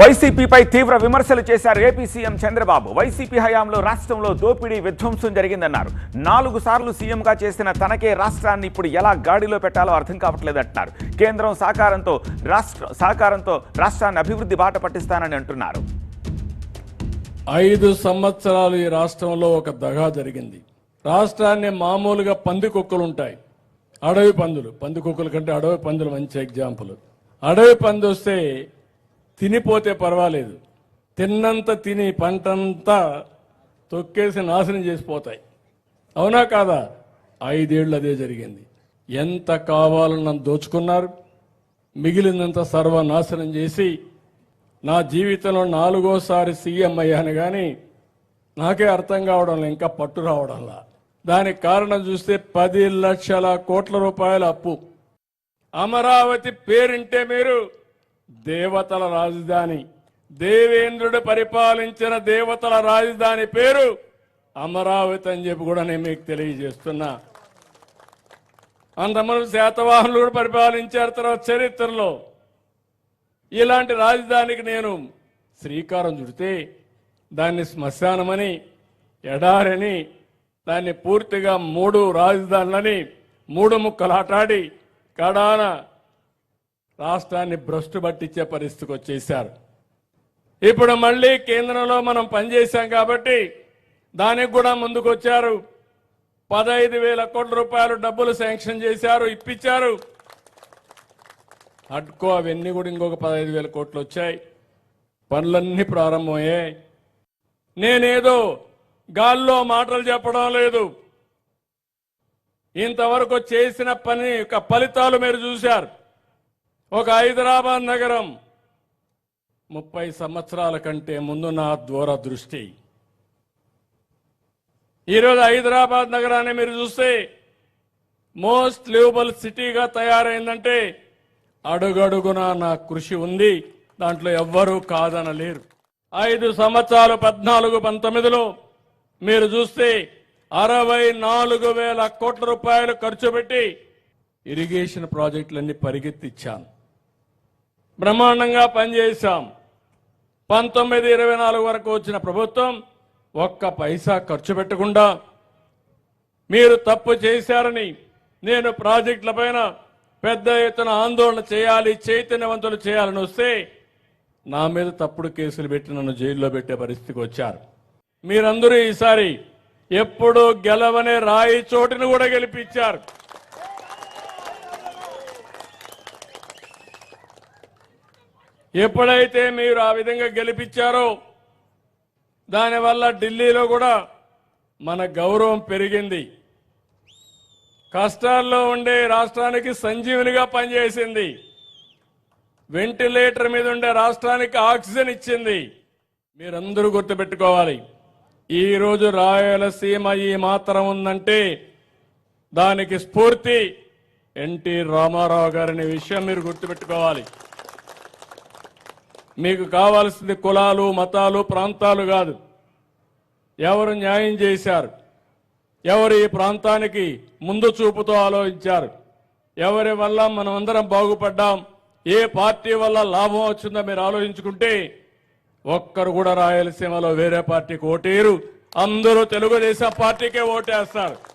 వైసీపీపై తీవ్ర విమర్శలు చేశారు ఏపీ సీఎం చంద్రబాబు. వైసీపీ హయాంలో రాష్ట్రంలో దోపిడీ విధ్వంసం జరిగిందన్నారు. నాలుగు సార్లు సీఎంగా చేసిన తనకే రాష్ట్రాన్ని ఇప్పుడు ఎలా గాడిలో పెట్టాలో అర్థం కావట్లేదంటున్నారు. కేంద్రం సహకారంతో రాష్ట్ర సహకారంతో రాష్ట్రాన్ని అభివృద్ధి బాట పట్టిస్తానని అంటున్నారు. ఐదు సంవత్సరాలు ఈ రాష్ట్రంలో ఒక దగా జరిగింది. రాష్ట్రాన్ని మామూలుగా పంది కుక్కలు ఉంటాయి. అడవి పందులు. పంది కుక్కల కంటే అడవి పందులు మంచి ఎగ్జాంపుల్ అడవి పంది వస్తే తినిపోతే పర్వాలేదు. తిన్నంత తిని పంటంతా తొక్కేసి నాశనం చేసిపోతాయి. అవునా కాదా? ఐదేళ్ళు అదే జరిగింది. ఎంత కావాలన్న దోచుకున్నారు? మిగిలినంత సర్వనాశనం చేసి నా జీవితంలో నాలుగోసారి సీఎం అయ్యాను కానీ నాకే అర్థం కావడం ఇంకా పట్టు రావడంలా. దానికి కారణం చూస్తే పది లక్షల కోట్ల రూపాయల అప్పు. అమరావతి పేరింటే మీరు దేవతల రాజధాని. దేవేంద్రుడు పరిపాలించిన దేవతల రాజధాని పేరు అమరావతి అని చెప్పి కూడా నేను మీకు తెలియజేస్తున్నా. అంతమంది శాతవాహనులు కూడా పరిపాలించారు తర్వాత చరిత్రలో. ఇలాంటి రాజధానికి నేను శ్రీకారం చుడితే దాన్ని శ్మశానమని ఎడారని దాన్ని పూర్తిగా మూడు రాజధానులని మూడు ముక్కలు ఆటాడి కడాన రాష్ట్రాన్ని భ్రష్టు పట్టించే పరిస్థితికి వచ్చేసారు ఇప్పుడు మళ్ళీ కేంద్రంలో మనం పనిచేశాం కాబట్టి దానికి కూడా ముందుకు వచ్చారు పదహైదు వేల కోట్ల రూపాయలు డబ్బులు శాంక్షన్ చేశారు ఇప్పించారు. అడ్కో అవన్నీ కూడా ఇంకొక పదహైదు వేల కోట్లు వచ్చాయి. పనులన్నీ ప్రారంభమయ్యాయి. నేనేదో గాల్లో మాటలు చెప్పడం లేదు. ఇంతవరకు చేసిన పని యొక్క ఫలితాలు మీరు చూశారు. ఒక హైదరాబాద్ నగరం ముప్పై సంవత్సరాల కంటే ముందు నా దూరదృష్టి ఈరోజు హైదరాబాద్ నగరాన్ని మీరు చూస్తే మోస్ట్ లివబుల్ సిటీగా తయారైందంటే అడుగడుగున నా కృషి ఉంది దాంట్లో ఎవ్వరూ కాదనలేరు. ఐదు సంవత్సరాలు పద్నాలుగు పంతొమ్మిదిలో మీరు చూస్తే అరవై నాలుగు వేల కోట్ల రూపాయలు ఖర్చు పెట్టి ఇరిగేషన్ ప్రాజెక్టులన్నీ పరిగెత్తిచ్చాను. బ్రహ్మాండంగా పనిచేశాం. పంతొమ్మిది ఇరవై నాలుగు వరకు వచ్చిన ప్రభుత్వం ఒక్క పైసా ఖర్చు పెట్టకుండా మీరు తప్పు చేశారని నేను ప్రాజెక్టులపైన పెద్ద ఎత్తున ఆందోళన చేయాలి చైతన్యవంతులు చేయాలని వస్తే నా మీద తప్పుడు కేసులు పెట్టి నన్ను జైల్లో పెట్టే పరిస్థితికి వచ్చారు. మీరందరూ ఈసారి ఎప్పుడు గెలవనే రాయి చోటును కూడా గెలిపించారు. ఎప్పుడైతే మీరు ఆ విధంగా గెలిపించారో దానివల్ల ఢిల్లీలో కూడా మన గౌరవం పెరిగింది. కష్టాల్లో ఉండే రాష్ట్రానికి సంజీవునిగా పనిచేసింది. వెంటిలేటర్ మీద ఉండే రాష్ట్రానికి ఆక్సిజన్ ఇచ్చింది. మీరందరూ గుర్తుపెట్టుకోవాలి ఈరోజు రాయలసీమ ఈ మాత్రం ఉందంటే దానికి స్ఫూర్తి. ఎన్టీ రామారావు గారనే విషయం మీరు గుర్తుపెట్టుకోవాలి. మీకు కావాల్సింది కులాలు మతాలు ప్రాంతాలు కాదు. ఎవరు న్యాయం చేశారు? ఎవరు ఈ ప్రాంతానికి ముందు చూపుతో ఆలోచించారు? ఎవరి వల్ల మనం అందరం బాగుపడ్డాం? ఏ పార్టీ వల్ల లాభం వచ్చిందో మీరు ఆలోచించుకుంటే ఒక్కరు కూడా రాయలసీమలో వేరే పార్టీకి ఓటేరు అందరూ తెలుగుదేశం పార్టీకే ఓటేస్తారు.